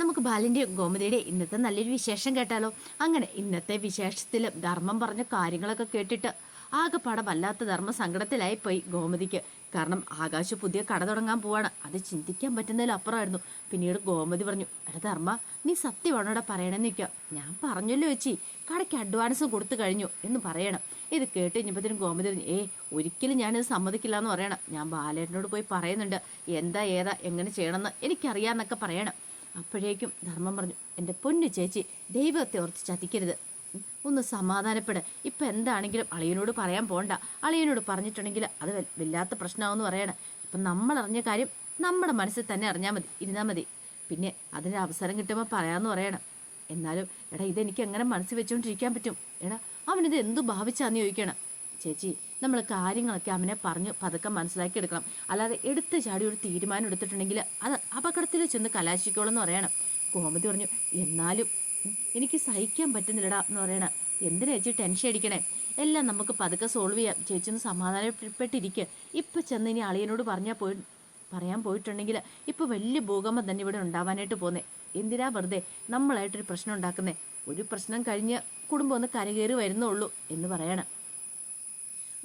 നമുക്ക് ബാലിന്റെയും ഗോമതിയുടെയും ഇന്നത്തെ നല്ലൊരു വിശേഷം കേട്ടാലോ? അങ്ങനെ ഇന്നത്തെ വിശേഷത്തിൽ ധർമ്മം പറഞ്ഞ കാര്യങ്ങളൊക്കെ കേട്ടിട്ട് ആകെപ്പാടെ വല്ലാത്ത ധർമ്മ സങ്കടത്തിലായി പോയി ഗോമതിക്ക്. കാരണം ആകാശ് പുതിയ കട തുടങ്ങാൻ പോവാണ്. അത് ചിന്തിക്കാൻ പറ്റുന്നതിലപ്പുറമായിരുന്നു പിന്നീട് ഗോമതി പറഞ്ഞു എടാ ധർമ്മ നീ സത്യമാണോ ഇവിടെ പറയണമെന്ന് നിൽക്കുക ഞാൻ പറഞ്ഞല്ലോ ചേച്ചി കടയ്ക്ക് അഡ്വാൻസ് കൊടുത്തു കഴിഞ്ഞു എന്ന് പറയണം. ഇത് കേട്ട് കഴിഞ്ഞപ്പോഴത്തേനും ഗോമതി പറഞ്ഞു ഏ ഒരിക്കലും ഞാനിത് സമ്മതിക്കില്ല എന്ന് പറയണം. ഞാൻ ബാലേട്ടനോട് പോയി പറയുന്നുണ്ട്. എന്താ ഏതാ എങ്ങനെ ചെയ്യണമെന്ന് എനിക്കറിയാമെന്നൊക്കെ പറയണം. അപ്പോഴേക്കും ധർമ്മം പറഞ്ഞു എന്റെ പൊന്നു ചേച്ചി ദൈവത്തെ ഓർത്ത് ചതിക്കരുത്. ഒന്ന് സമാധാനപ്പെട്. ഇപ്പം എന്താണെങ്കിലും അളിയനോട് പറയാൻ പോണ്ട. അളിയനോട് പറഞ്ഞിട്ടുണ്ടെങ്കിൽ അത് വല്ലാത്ത പ്രശ്നമാവെന്ന് പറയണം. ഇപ്പം നമ്മൾ അറിഞ്ഞ കാര്യം നമ്മുടെ മനസ്സിൽ തന്നെ അറിഞ്ഞാൽ മതി ഇരുന്നാൽ മതി. പിന്നെ അതിന് അവസരം കിട്ടുമ്പോൾ പറയാമെന്ന് പറയണം. എന്നാലും എടാ ഇതെനിക്ക് എങ്ങനെ മനസ്സിൽ വെച്ചുകൊണ്ടിരിക്കാൻ പറ്റും? എടാ അവനിത് എന്തു ഭാവിച്ചാന്ന് ചോദിക്കണം. ചേച്ചി നമ്മൾ കാര്യങ്ങളൊക്കെ അവനെ പറഞ്ഞ് പതുക്കെ മനസ്സിലാക്കി എടുക്കണം. അല്ലാതെ എടുത്ത് ചാടി ഒരു തീരുമാനം എടുത്തിട്ടുണ്ടെങ്കിൽ അത് അപകടത്തിൽ ചെന്ന് കലാശിക്കോളെന്ന് പറയണം. കോമതി പറഞ്ഞു എന്നാലും എനിക്ക് സഹിക്കാൻ പറ്റുന്നില്ലടാ എന്ന് പറയണം. എന്തിനാ ചേച്ചി ടെൻഷൻ അടിക്കണേ? എല്ലാം നമുക്ക് പതുക്കെ സോൾവ് ചെയ്യാം. ചേച്ചി ഒന്ന് സമാധാനപ്പെട്ടിരിക്കുക ഇപ്പം ചെന്ന് ഇനി അളിയനോട് പറഞ്ഞാൽ പോയി പറയാൻ പോയിട്ടുണ്ടെങ്കിൽ ഇപ്പോൾ വലിയ ഭൂകമ്പം തന്നെ ഇവിടെ ഉണ്ടാവാനായിട്ട് പോന്നേ. എന്തിനാ വെറുതെ നമ്മളായിട്ടൊരു പ്രശ്നം ഉണ്ടാക്കുന്നേ? ഒരു പ്രശ്നം കഴിഞ്ഞ് കുടുംബം ഒന്ന് കരകയറി വരുന്നുള്ളൂ എന്ന് പറയണം.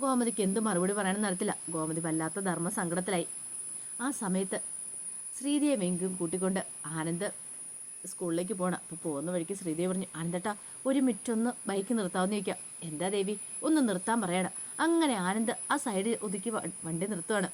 ഗോമതിക്ക് എന്ത് മറുപടി പറയണമെന്ന് അറിയത്തില്ല. ഗോമതി വല്ലാത്ത ധർമ്മ സങ്കടത്തിലായി ആ സമയത്ത് ശ്രീദേവിയെങ്കിലും കൂട്ടിക്കൊണ്ട് ആനന്ദ് സ്കൂളിലേക്ക് പോകണം അപ്പോൾ പോകുന്ന വഴിക്ക് ശ്രീദേവി പറഞ്ഞു ആനന്ദേട്ടാ ഒരു മിറ്റൊന്ന് ബൈക്ക് നിർത്താമെന്ന് ചോദിക്കാം. എന്താ ദേവി? ഒന്ന് നിർത്താൻ പറയണം. അങ്ങനെ ആനന്ദ് ആ സൈഡിൽ ഒതുക്കി വണ്ടി നിർത്തുവാണ്.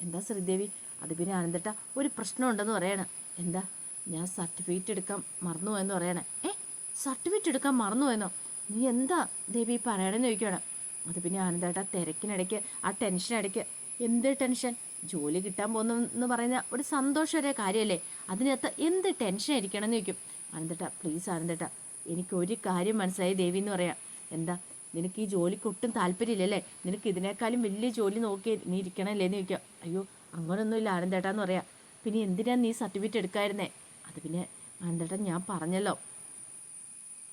എന്താ ശ്രീദേവി? അത് പിന്നെ ആനന്ദട്ട ഒരു പ്രശ്നമുണ്ടെന്ന് പറയണം. എന്താ? ഞാൻ സർട്ടിഫിക്കറ്റ് എടുക്കാൻ മറന്നു എന്ന് പറയണേ. ഏ? സർട്ടിഫിക്കറ്റ് എടുക്കാൻ മറന്നു എന്നോ നീ എന്താ ദേവി പറയണമെന്ന് ചോദിക്കണം അത് പിന്നെ ആനന്ദേട്ടാ തിരക്കിനിടയ്ക്ക് ആ ടെൻഷനിടയ്ക്ക് എന്ത് ടെൻഷൻ? ജോലി കിട്ടാൻ പോകുന്നു എന്ന് പറയുന്ന ഒരു സന്തോഷകര കാര്യമല്ലേ? അതിനകത്ത് എന്ത് ടെൻഷൻ ആയിരിക്കണം എന്ന് ചോദിക്കും. ആനന്ദട്ട പ്ലീസ് ആനന്ദട്ട എനിക്ക് ഒരു കാര്യം മനസ്സിലായി ദേവി എന്ന് പറയാം. എന്താ? നിനക്ക് ഈ ജോലിക്ക് ഒട്ടും താല്പര്യമില്ലല്ലേ? നിനക്ക് ഇതിനേക്കാളും വലിയ ജോലി നോക്കി നീ ഇരിക്കണമല്ലേ എന്ന് ചോദിക്കാം. അയ്യോ അങ്ങനൊന്നുമില്ല ആനന്ദേട്ടാന്ന് പറയാം. പിന്നെ എന്തിനാണ് നീ സർട്ടിഫിക്കറ്റ് എടുക്കായിരുന്നേ അത് പിന്നെ ആനന്ദേട്ടൻ ഞാൻ പറഞ്ഞല്ലോ.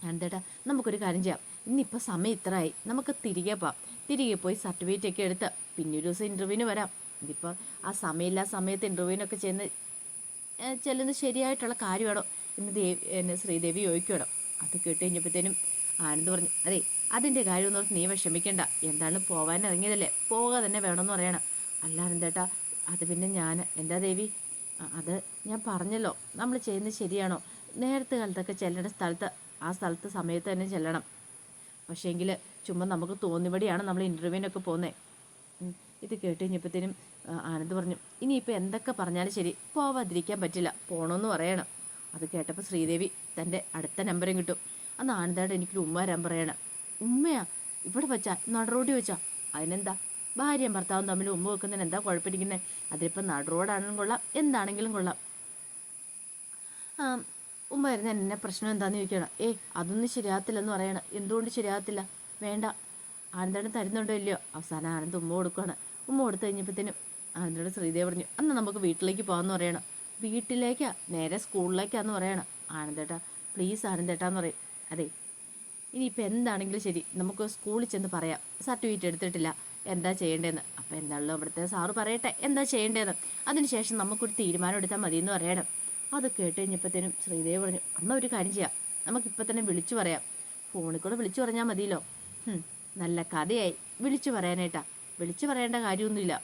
ആനന്ദേട്ടാ നമുക്കൊരു കാര്യം ചെയ്യാം. ഇന്നിപ്പോൾ സമയം ഇത്രയായി. നമുക്ക് തിരികെ പോവാം. തിരികെ പോയി സർട്ടിഫിക്കറ്റ് ഒക്കെ എടുത്ത് പിന്നെ ഒരു ദിവസം ഇന്റർവ്യൂവിന് വരാം. ഇതിപ്പോൾ ആ സമയമില്ല സമയത്ത് ഇന്റർവ്യൂവിനൊക്കെ ചെന്ന് ചെല്ലുന്ന ശരിയായിട്ടുള്ള കാര്യമാണോ എന്ന് ദേവി എന്നെ ശ്രീദേവി ചോദിക്കണം അത് കേട്ട് ആനന്ദ് പറഞ്ഞു അതെ അതിന്റെ കാര്യം ഒന്നും ഓർത്ത് നീ വിഷമിക്കണ്ട. എന്താണ് പോകാൻ ഇറങ്ങിയതല്ലേ? പോകാൻ തന്നെ വേണമെന്ന് പറയണം. അല്ല ആനന്ദേട്ടാ അത് പിന്നെ ഞാൻ എന്താ ദേവി? അത് ഞാൻ പറഞ്ഞല്ലോ. നമ്മൾ ചെയ്യുന്നത് ശരിയാണോ? നേരത്തെ കാലത്തൊക്കെ ചെല്ലേണ്ട സ്ഥലത്ത് ആ സ്ഥലത്ത് സമയത്ത് തന്നെ ചെല്ലണം. പക്ഷേങ്കിൽ ചുമ്മാ നമുക്ക് തോന്നിയപടിയാണ് നമ്മൾ ഇന്റർവ്യൂവിനൊക്കെ പോകുന്നത് ഇത് കേട്ട് കഴിഞ്ഞപ്പോഴത്തേനും ആനന്ദ് പറഞ്ഞു ഇനിയിപ്പോൾ എന്തൊക്കെ പറഞ്ഞാലും ശരി പോവാതിരിക്കാൻ പറ്റില്ല പോകണമെന്ന് പറയണം. അത് കേട്ടപ്പോൾ ശ്രീദേവി തന്റെ അടുത്ത നമ്പറും കിട്ടും. അന്ന് ആനന്ദായിട്ട് എനിക്കൊരു ഉമ്മ വരാൻ പറയണം. ഉമ്മയാ ഇവിടെ വെച്ചാ നടറോടി വെച്ചാ. അതിനെന്താ? ഭാര്യയും ഭർത്താവും തമ്മിൽ ഉമ്മ വെക്കുന്നതിന് എന്താ കുഴപ്പമിരിക്കുന്നത് അതിലിപ്പോൾ നടുറോഡാണെങ്കിലും കൊള്ളാം എന്താണെങ്കിലും കൊള്ളാം. ഉമ്മ വരുന്ന എന്നെ പ്രശ്നം എന്താണെന്ന് ചോദിക്കണം. ഏ അതൊന്നും ശരിയാകത്തില്ലെന്ന് പറയണം. എന്തുകൊണ്ട് ശരിയാകത്തില്ല? വേണ്ട. ആനന്ദാണ് തരുന്നുണ്ടോ ഇല്ലയോ? അവസാനം ആനന്ദ് ഉമ്മ കൊടുക്കുകയാണ് ഉമ്മ കൊടുത്തു കഴിഞ്ഞപ്പോഴത്തേനും ആനന്ദോട് ശ്രീദേവ് പറഞ്ഞു അന്ന് നമുക്ക് വീട്ടിലേക്ക് പോകാമെന്ന് പറയണം. വീട്ടിലേക്കാ? നേരെ സ്കൂളിലേക്കാന്ന് പറയണം. ആനന്ദേട്ടാ പ്ലീസ് ആനന്ദേട്ടാന്ന് പറയും. അതെ. ഇനിയിപ്പോൾ എന്താണെങ്കിലും ശരി. നമുക്ക് സ്കൂളിൽ ചെന്ന് പറയാം. സർട്ടിഫിക്കറ്റ് എടുത്തിട്ടില്ല. എന്താ ചെയ്യേണ്ടതെന്ന് അപ്പോൾ എന്താണല്ലോ അവിടുത്തെ സാറ് പറയട്ടെ. എന്താ ചെയ്യേണ്ടതെന്ന് അതിനുശേഷം നമുക്കൊരു തീരുമാനം എടുത്താൽ മതിയെന്ന് പറയണം. അത് കേട്ട് കഴിഞ്ഞപ്പോഴത്തേനും ശ്രീദേവ് പറഞ്ഞു അമ്മ ഒരു കാര്യം ചെയ്യാം. നമുക്കിപ്പോൾ തന്നെ വിളിച്ചു പറയാം. ഫോണിൽ കൂടെ വിളിച്ചു പറഞ്ഞാൽ മതിയല്ലോ. നല്ല കഥയായി. വിളിച്ചു പറയാനായിട്ടാ. വിളിച്ചു പറയേണ്ട കാര്യമൊന്നുമില്ല.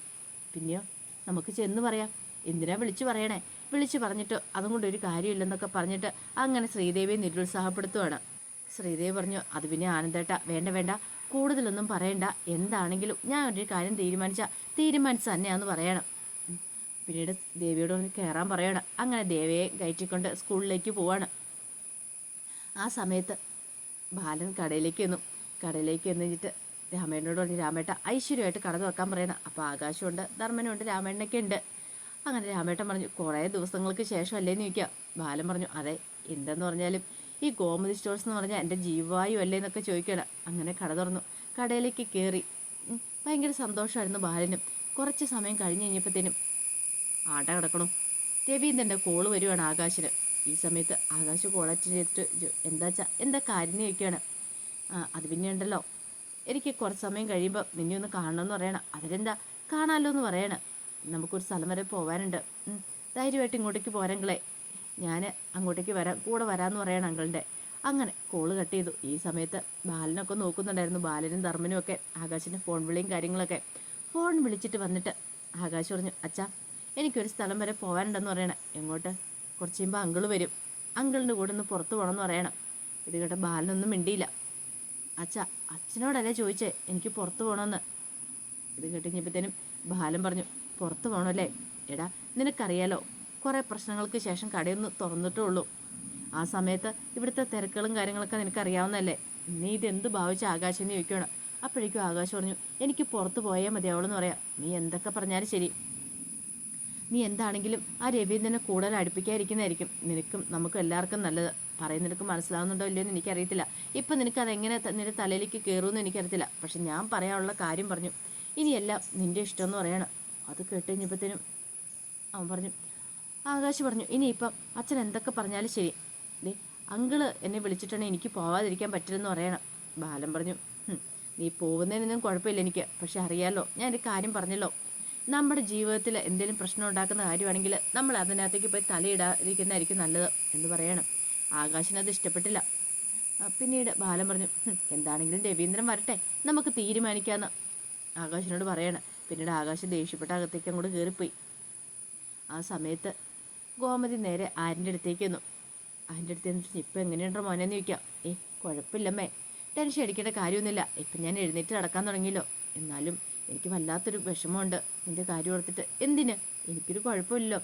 പിന്നെയോ? നമുക്ക് ചെന്ന് പറയാം. എന്തിനാ വിളിച്ചു പറയണേ? വിളിച്ചു പറഞ്ഞിട്ട് അതും കൊണ്ട് ഒരു കാര്യമില്ലെന്നൊക്കെ പറഞ്ഞിട്ട് അങ്ങനെ ശ്രീദേവിയെ നിരുത്സാഹപ്പെടുത്തുവാണ്. ശ്രീദേവി പറഞ്ഞു അത് പിന്നെ ആനന്ദേട്ട. വേണ്ട വേണ്ട. കൂടുതലൊന്നും പറയണ്ട. എന്താണെങ്കിലും ഞാൻ ഒരു കാര്യം തീരുമാനിച്ച. തീരുമാനിച്ചു തന്നെയാണെന്ന് പറയണം. പിന്നീട് ദേവിയോട് ഒന്ന് കയറാൻ പറയണം. അങ്ങനെ ദേവിയെ കയറ്റിക്കൊണ്ട് സ്കൂളിലേക്ക് പോവാണ്. ആ സമയത്ത് ബാലൻ കടയിലേക്ക് എന്നും കടയിലേക്ക് എന്നിട്ട് കഴിഞ്ഞിട്ട് പറഞ്ഞ് രാമേട്ട ഐശ്വര്യമായിട്ട് കട തുറക്കാൻ പറയണം. അപ്പോൾ ആകാശമുണ്ട് ധർമ്മനുണ്ട് രാമേണ്ണൊക്കെ ഉണ്ട്. അങ്ങനെ രാമേട്ടൻ പറഞ്ഞു കുറേ ദിവസങ്ങൾക്ക് ശേഷം അല്ലേന്ന് ചോദിക്കുക ബാലൻ പറഞ്ഞു അതെ എന്തെന്ന് പറഞ്ഞാലും ഈ ഗോമതി സ്റ്റോഴ്സ് എന്ന് പറഞ്ഞാൽ എന്റെ ജീവവായു അല്ലേ എന്നൊക്കെ ചോദിക്കണം അങ്ങനെ കട തുറന്നു. കടയിലേക്ക് കയറി ഭയങ്കര സന്തോഷമായിരുന്നു ബാലനും. കുറച്ച് സമയം കഴിഞ്ഞ് കഴിഞ്ഞപ്പോഴത്തേനും ആട്ട കിടക്കണു. രവീന്ദ്രന്റെ കോൾ വരുവാണ് ആകാശിന്. ഈ സമയത്ത് ആകാശ് അറ്റൻഡ് ചെയ്തിട്ട് എന്താച്ചാ എന്താ കാര്യം ചോദിക്കുകയാണ്. അത് പിന്നെ ഉണ്ടല്ലോ. എനിക്ക് കുറച്ച് സമയം കഴിയുമ്പോൾ നിന്നെ ഒന്ന് കാണണമെന്ന് പറയണം. അതിലെന്താ? കാണാമല്ലോ എന്ന് പറയണം. നമുക്കൊരു സ്ഥലം വരെ പോകാനുണ്ട് ധൈര്യമായിട്ട് ഇങ്ങോട്ടേക്ക് പോരെങ്കിലേ ഞാൻ അങ്ങോട്ടേക്ക് വരാം കൂടെ വരാമെന്ന് പറയണം അങ്കിളിന്റെ അങ്ങനെ കോൾ കട്ട് ചെയ്തു. ഈ സമയത്ത് ബാലനൊക്കെ നോക്കുന്നുണ്ടായിരുന്നു. ബാലനും ധർമ്മനും ഒക്കെ ആകാശിന്റെ ഫോൺ വിളിയും കാര്യങ്ങളൊക്കെ. ഫോൺ വിളിച്ചിട്ട് വന്നിട്ട് ആകാശ് പറഞ്ഞു അച്ഛാ എനിക്കൊരു സ്ഥലം വരെ പോകാനുണ്ടെന്ന് പറയണം. എങ്ങോട്ട്? കുറച്ച് കഴിയുമ്പോൾ അങ്കിൾ വരും. അങ്കിളിന്റെ കൂടെ ഒന്ന് പുറത്ത് പോകണമെന്ന് പറയണം. ഇത് കേട്ട ബാലനൊന്നും മിണ്ടിയില്ല. അച്ഛ അച്ഛനോടല്ലേ ചോദിച്ചേ? എനിക്ക് പുറത്ത് പോകണമെന്ന് ഇത് കേട്ടുകഴിഞ്ഞപ്പോഴത്തേനും ബാലൻ പറഞ്ഞു പുറത്ത് പോകണമല്ലേ എടാ നിനക്കറിയാലോ കുറേ പ്രശ്നങ്ങൾക്ക് ശേഷം കടയൊന്ന് തുറന്നിട്ടേ ഉള്ളൂ. ആ സമയത്ത് ഇവിടുത്തെ തിരക്കുകളും കാര്യങ്ങളൊക്കെ നിനക്കറിയാവുന്നതല്ലേ? നീ ഇതെന്ത് ഭാവിച്ച ആകാശം എന്ന് ചോദിക്കുകയാണ് അപ്പോഴേക്കും ആകാശം പറഞ്ഞു എനിക്ക് പുറത്ത് പോയാൽ മതിയാവുള്ളൂ എന്ന് പറയാം. നീ എന്തൊക്കെ പറഞ്ഞാലും ശരി. നീ എന്താണെങ്കിലും ആ രവീന്ദ്രനെ കൂടുതൽ അടുപ്പിക്കാതിരിക്കുന്നതായിരിക്കും. നിനക്കും നമുക്കും എല്ലാവർക്കും നല്ലത്. പറയുന്ന നിനക്ക് മനസ്സിലാവുന്നുണ്ടോ ഇല്ലയോ എന്ന് എനിക്കറിയത്തില്ല. ഇപ്പം നിനക്ക് അതെങ്ങനെ നിന്റെ തലയിലേക്ക് കയറുമെന്ന് എനിക്കറിയത്തില്ല. പക്ഷെ ഞാൻ പറയാനുള്ള കാര്യം പറഞ്ഞു. ഇനിയെല്ലാം നിന്റെ ഇഷ്ടം എന്ന് പറയണം. അത് കേട്ട് കഴിഞ്ഞപ്പോഴത്തേനും അവൻ പറഞ്ഞു ആകാശ് പറഞ്ഞു ഇനിയിപ്പം അച്ഛൻ എന്തൊക്കെ പറഞ്ഞാലും ശരി. ദേ അങ്കിൾ എന്നെ വിളിച്ചിട്ടുണ്ടെങ്കിൽ എനിക്ക് പോവാതിരിക്കാൻ പറ്റില്ലെന്ന് പറയണം. ബാലൻ പറഞ്ഞു "ഹും, നീ പോകുന്നതിനൊന്നും കുഴപ്പമില്ല എനിക്ക്. പക്ഷെ അറിയാലോ ഞാൻ ഒരു കാര്യം പറഞ്ഞല്ലോ. നമ്മുടെ ജീവിതത്തിൽ എന്തെങ്കിലും പ്രശ്നം ഉണ്ടാക്കുന്ന കാര്യമാണെങ്കിൽ നമ്മൾ അതിനകത്തേക്ക് പോയി തലയിടാതിരിക്കുന്നതായിരിക്കും നല്ലത് എന്ന് പറയണം. ആകാശിന് അത് ഇഷ്ടപ്പെട്ടില്ല. പിന്നീട് ബാലൻ പറഞ്ഞു എന്താണെങ്കിലും രവീന്ദ്രൻ വരട്ടെ നമുക്ക് തീരുമാനിക്കാമെന്ന് ആകാശിനോട് പറയണം. പിന്നീട് ആകാശം ദേഷ്യപ്പെട്ട അകത്തേക്ക് അങ്ങോട്ട് കയറിപ്പോയി. ആ സമയത്ത് ഗോമതി നേരെ ആരിന്റെ അടുത്തേക്ക് വന്നു ആരിന്റെ അടുത്ത് എന്നിട്ട് ഇപ്പം എങ്ങനെയുണ്ടോ മോനെന്ന് ചോദിക്കാം. ഏ കുഴപ്പമില്ലമ്മേ. ടെൻഷൻ അടിക്കേണ്ട കാര്യമൊന്നുമില്ല. ഇപ്പം ഞാൻ എഴുന്നേറ്റ് നടക്കാൻ തുടങ്ങിയല്ലോ. എന്നാലും എനിക്ക് വല്ലാത്തൊരു വിഷമമുണ്ട്. നിന്റെ കാര്യം ഓർത്തിട്ട്. എന്തിന്? എനിക്കൊരു കുഴപ്പമില്ലല്ലോ.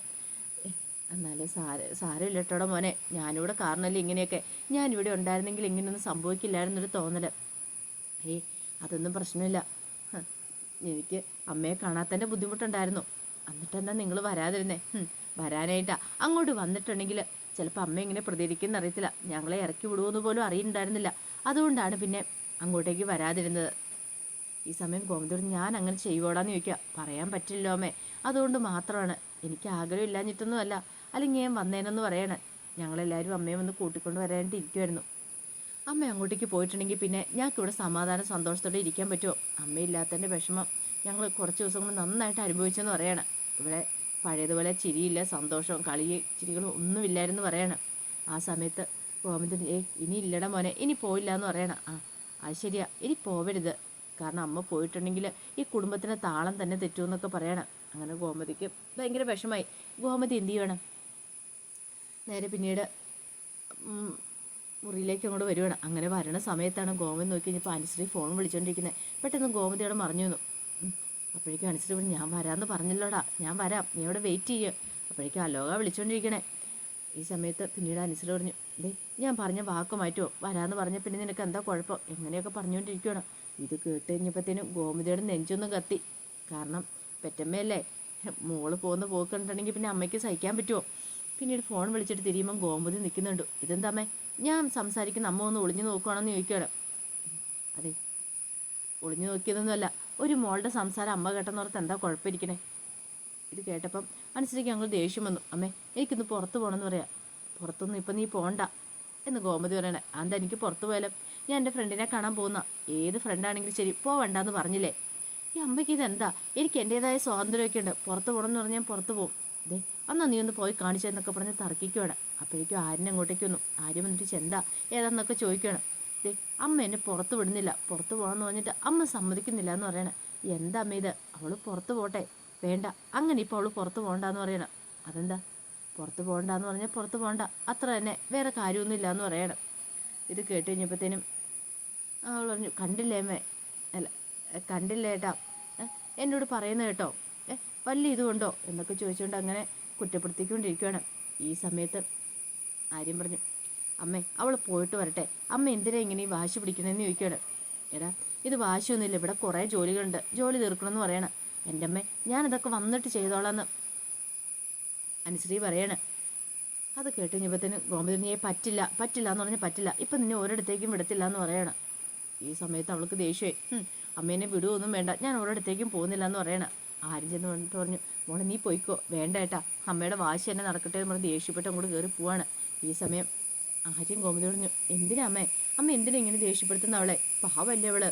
എന്നാലേ സാര സാരമില്ല കേട്ടോടെ മോനെ. ഞാനിവിടെ കാരണമല്ലേ ഇങ്ങനെയൊക്കെ. ഞാനിവിടെ ഉണ്ടായിരുന്നെങ്കിൽ ഇങ്ങനെയൊന്നും സംഭവിക്കില്ലായിരുന്നൊരു തോന്നൽ ഏയ് അതൊന്നും പ്രശ്നമില്ല. എനിക്ക് അമ്മയെ കാണാത്തതിന്റെ ബുദ്ധിമുട്ടുണ്ടായിരുന്നു. എന്നിട്ടെന്താ നിങ്ങൾ വരാതിരുന്നേ? വരാനായിട്ടാ. അങ്ങോട്ട് വന്നിട്ടുണ്ടെങ്കിൽ ചിലപ്പോൾ അമ്മ ഇങ്ങനെ പ്രതികരിക്കുന്ന അറിയത്തില്ല. ഞങ്ങളെ ഇറക്കി വിടുമെന്ന് പോലും അറിയുന്നുണ്ടായിരുന്നില്ല അതുകൊണ്ടാണ് പിന്നെ അങ്ങോട്ടേക്ക് വരാതിരുന്നത്. ഈ സമയം ഗോമതി ഞാൻ അങ്ങനെ ചെയ്യുവോടാന്ന് ചോദിക്കുക. പറയാൻ പറ്റില്ലല്ലോ അമ്മേ. അതുകൊണ്ട് മാത്രമാണ്. എനിക്ക് ആഗ്രഹമില്ലാഞ്ഞിട്ടൊന്നും അല്ല അല്ലെങ്കിൽ ഞാൻ വന്നേനെന്ന് പറയണേ. ഞങ്ങളെല്ലാവരും അമ്മയെ വന്ന് കൂട്ടിക്കൊണ്ട് വരാനായിട്ട് ഇരിക്കുമായിരുന്നു അമ്മ അങ്ങോട്ടേക്ക് പോയിട്ടുണ്ടെങ്കിൽ പിന്നെ ഞങ്ങൾക്ക് ഇവിടെ സമാധാനം സന്തോഷത്തോടെ ഇരിക്കാൻ പറ്റുമോ? അമ്മയില്ലാത്തതിന്റെ വിഷമം ഞങ്ങൾ കുറച്ച് ദിവസം കൊണ്ട് നന്നായിട്ട് അനുഭവിച്ചെന്ന് പറയണം. ഇവിടെ പഴയതുപോലെ ചിരിയില്ല സന്തോഷവും കളി ചിരികളും ഒന്നുമില്ലായിരുന്നു പറയണം. ആ സമയത്ത് ഗോവിന്ദൻ ഏ ഇനി ഇല്ലട മോനെ. ഇനി പോയില്ല എന്ന് പറയണം. ആ അത് ശരിയാ. ഇനി പോവരുത്. കാരണം അമ്മ പോയിട്ടുണ്ടെങ്കിൽ ഈ കുടുംബത്തിന് താളം തന്നെ തെറ്റുമെന്നൊക്കെ പറയണം. അങ്ങനെ ഗോമതിക്ക് ഭയങ്കര വിഷമായി. ഗോമതി എന്ത് ചെയ്യണം? നേരെ പിന്നീട് മുറിയിലേക്ക് അങ്ങോട്ട് വരുവാണ്. അങ്ങനെ വരണ സമയത്താണ് ഗോമതി നോക്കി കഴിഞ്ഞപ്പോൾ അനുശ്രീ ഫോൺ വിളിച്ചുകൊണ്ടിരിക്കുന്നത് പെട്ടെന്ന് ഗോമതിയോട് മറിഞ്ഞു വന്നു. അപ്പോഴേക്കും അനുശ്രീ പറഞ്ഞു ഞാൻ വരാമെന്ന് പറഞ്ഞല്ലോടാ. ഞാൻ വരാം. നീ അവിടെ വെയിറ്റ് ചെയ്യുക അപ്പോഴേക്കും അലോക വിളിച്ചുകൊണ്ടിരിക്കണേ ഈ സമയത്ത് പിന്നീട് അനുശ്രീ പറഞ്ഞു ദേ ഞാൻ പറഞ്ഞ വാക്ക് മാറ്റുമോ വരാമെന്ന് പറഞ്ഞ പിന്നെ നിനക്ക് എന്താ കുഴപ്പം? എങ്ങനെയൊക്കെ പറഞ്ഞുകൊണ്ടിരിക്കുകയാണ് ഇത് കേട്ട് കഴിഞ്ഞപ്പോഴത്തേനും ഗോമതിയുടെ നെഞ്ചൊന്നും കത്തി. കാരണം പെറ്റമ്മയല്ലേ മോൾ പോകുന്ന പോക്ക് കണ്ടിട്ടുണ്ടെങ്കിൽ പിന്നെ അമ്മയ്ക്ക് സഹിക്കാൻ പറ്റുമോ പിന്നീട് ഫോൺ വിളിച്ചിട്ട് തിരിയുമ്പം ഗോമതി നിൽക്കുന്നുണ്ട്. ഇതെന്താമ്മേ ഞാൻ സംസാരിക്കുന്ന അമ്മ ഒന്ന് ഒളിഞ്ഞു നോക്കുകയാണെന്ന് ചോദിക്കുകയാണ്. അതെ ഒളിഞ്ഞു നോക്കിയതൊന്നുമല്ല. ഒരു മോളുടെ സംസാരം അമ്മ കേട്ടെന്നോർത്ത് എന്താ കുഴപ്പമിരിക്കണേ? ഇത് കേട്ടപ്പം അനുസരിച്ച് ഞങ്ങൾ ദേഷ്യം വന്നു. അമ്മേ എനിക്കിന്ന് പുറത്ത് പോകണമെന്ന് പറയാം. പുറത്തൊന്നും ഇപ്പം നീ പോണ്ട. എന്ന് ഗോമതി പറയണേ. അതെനിക്ക് പുറത്ത് പോയാലും? ഞാൻ എന്റെ ഫ്രണ്ടിനെ കാണാൻ പോകുന്ന. ഏത് ഫ്രണ്ടാണെങ്കിലും ശരി പോവണ്ടെന്ന് പറഞ്ഞില്ലേ? ഈ അമ്മയ്ക്ക് ഇതെന്താ? എനിക്ക് എന്റേതായ സ്വാതന്ത്ര്യമൊക്കെ ഉണ്ട്. പുറത്ത് പോകണമെന്ന് പറഞ്ഞാൽ ഞാൻ പുറത്ത് പോകും അതെ അന്നാ നീ ഒന്ന് പോയി കാണിച്ചതെന്നൊക്കെ പറഞ്ഞ് തർക്കിക്കുവാണ് അപ്പോഴേക്കും ആര്യനെ അങ്ങോട്ടേക്ക് വന്നു. ആര്യം വന്നിട്ട് ചെന്താ ഏതാന്നൊക്കെ ചോദിക്കുകയാണ് ദേ അമ്മ എന്നെ പുറത്ത് വിടുന്നില്ല. പുറത്ത് പോകണമെന്ന് പറഞ്ഞിട്ട് അമ്മ സമ്മതിക്കുന്നില്ല എന്ന് പറയണം. എന്താ അമ്മ ഇത്? അവൾ പുറത്ത് പോട്ടെ. വേണ്ട. അങ്ങനെ ഇപ്പോൾ അവൾ പുറത്ത് പോകണ്ടെന്ന് പറയണം. അതെന്താ? പുറത്ത് പോകണ്ടെന്ന് പറഞ്ഞാൽ പുറത്ത് പോകണ്ട. അത്ര തന്നെ. വേറെ കാര്യമൊന്നുമില്ല എന്ന് പറയണം. ഇത് കേട്ട് കഴിഞ്ഞപ്പോഴത്തേനും അവൾ പറഞ്ഞു കണ്ടില്ലേ അമ്മേ? അല്ല കണ്ടില്ലേട്ടാ എന്നോട് പറയുന്ന കേട്ടോ? വല്ല ഇതുകൊണ്ടോ എന്നൊക്കെ ചോദിച്ചുകൊണ്ട് അങ്ങനെ കുറ്റപ്പെടുത്തിക്കൊണ്ടിരിക്കുകയാണ് ഈ സമയത്ത് ആര്യം പറഞ്ഞു അമ്മേ അവൾ പോയിട്ട് വരട്ടെ. അമ്മ എന്തിനാ ഇങ്ങനെ ഈ വാശി പിടിക്കണമെന്ന് ചോദിക്കുകയാണ് എടാ ഇത് വാശിയൊന്നുമില്ല. ഇവിടെ കുറേ ജോലികളുണ്ട്. ജോലി തീർക്കണമെന്ന് പറയണം. എന്റെ അമ്മേ ഞാനിതൊക്കെ വന്നിട്ട് ചെയ്തോളാന്ന്. അനുശ്രീ പറയാണ് അത് കേട്ട് കഴിഞ്ഞപ്പോഴത്തേന് ഗോമതിനിയെ പറ്റില്ല പറ്റില്ല എന്ന് പറഞ്ഞാൽ പറ്റില്ല. ഇപ്പം നിന്നെ ഒരിടത്തേക്കും വിടത്തില്ല എന്ന് പറയണം. ഈ സമയത്ത് അവൾക്ക് ദേഷ്യമായി. "ഹും, അമ്മേനെ വിടുവൊന്നും വേണ്ട. ഞാൻ ഒരിടത്തേക്കും പോകുന്നില്ല എന്ന് പറയണം. ആരും ചെന്ന് വന്നിട്ട് പറഞ്ഞു മോളെ നീ പോയിക്കോ. വേണ്ട ഏട്ടാ. അമ്മയുടെ വാശി തന്നെ നടക്കട്ടെ എന്ന് പറഞ്ഞ് ദേഷ്യപ്പെട്ട് അങ്ങോട്ട് കയറി പോവാണ്. ഈ സമയം ആര്യം ഗോമതി പറഞ്ഞു എന്തിനാ അമ്മേ? അമ്മ എന്തിനാ ഇങ്ങനെ ദേഷ്യപ്പെടുത്തുന്ന അവളെ? പാവല്ലേ അവൾ.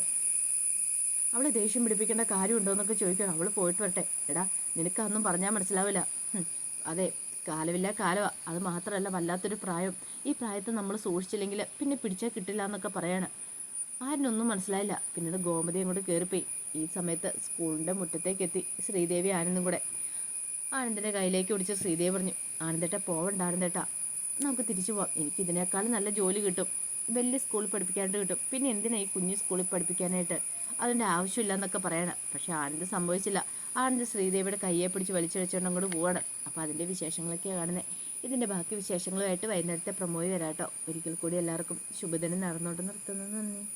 അവളെ ദേഷ്യം പിടിപ്പിക്കേണ്ട കാര്യമുണ്ടോ എന്നൊക്കെ ചോദിക്കണം. അവൾ പോയിട്ട് വരട്ടെ. എടാ നിനക്ക് അതൊന്നും പറഞ്ഞാൽ മനസ്സിലാവില്ല. അതെ കാലമില്ല കാലമാ അത് മാത്രമല്ല വല്ലാത്തൊരു പ്രായം. ഈ പ്രായത്തെ നമ്മൾ സൂക്ഷിച്ചില്ലെങ്കിൽ പിന്നെ പിടിച്ചാൽ കിട്ടില്ല എന്നൊക്കെ പറയാണ്. ആരിനൊന്നും മനസ്സിലായില്ല. പിന്നീട് ഗോമതി അങ്ങോട്ട് കയറിപ്പോയി ഈ സമയത്ത് സ്കൂളിന്റെ മുറ്റത്തേക്ക് എത്തി. ശ്രീദേവി ആനന്ദും കൂടെ. ആനന്ദിന്റെ കയ്യിലേക്ക് പിടിച്ച് ശ്രീദേവി പറഞ്ഞു ആനന്ദേട്ട പോവണ്ട ആനന്ദേട്ട. നമുക്ക് തിരിച്ചു പോവാം. എനിക്ക് ഇതിനേക്കാളും നല്ല ജോലി കിട്ടും. വലിയ സ്കൂളിൽ പഠിപ്പിക്കാനായിട്ട് കിട്ടും. പിന്നെ എന്തിനാ ഈ കുഞ്ഞു സ്കൂളിൽ പഠിപ്പിക്കാനായിട്ട്? അതിന്റെ ആവശ്യമില്ല എന്നൊക്കെ പറയണം. പക്ഷെ ആനന്ദ് സംഭവിച്ചില്ല ആനന്ദ് ശ്രീദേവിയുടെ കയ്യെ പിടിച്ച് വലിച്ചടിച്ചുകൊണ്ട് അങ്ങോട്ട് പോവാണ്. അപ്പോൾ അതിന്റെ വിശേഷങ്ങളൊക്കെയാണ് കാണുന്നത് ഇതിന്റെ ബാക്കി വിശേഷങ്ങളുമായിട്ട് വൈകുന്നേരത്തെ പ്രമോയി വരാട്ടോ. ഒരിക്കൽ കൂടി എല്ലാവർക്കും ശുഭദിനം നടന്നോട്ട് നിർത്തുന്നു. നന്ദി.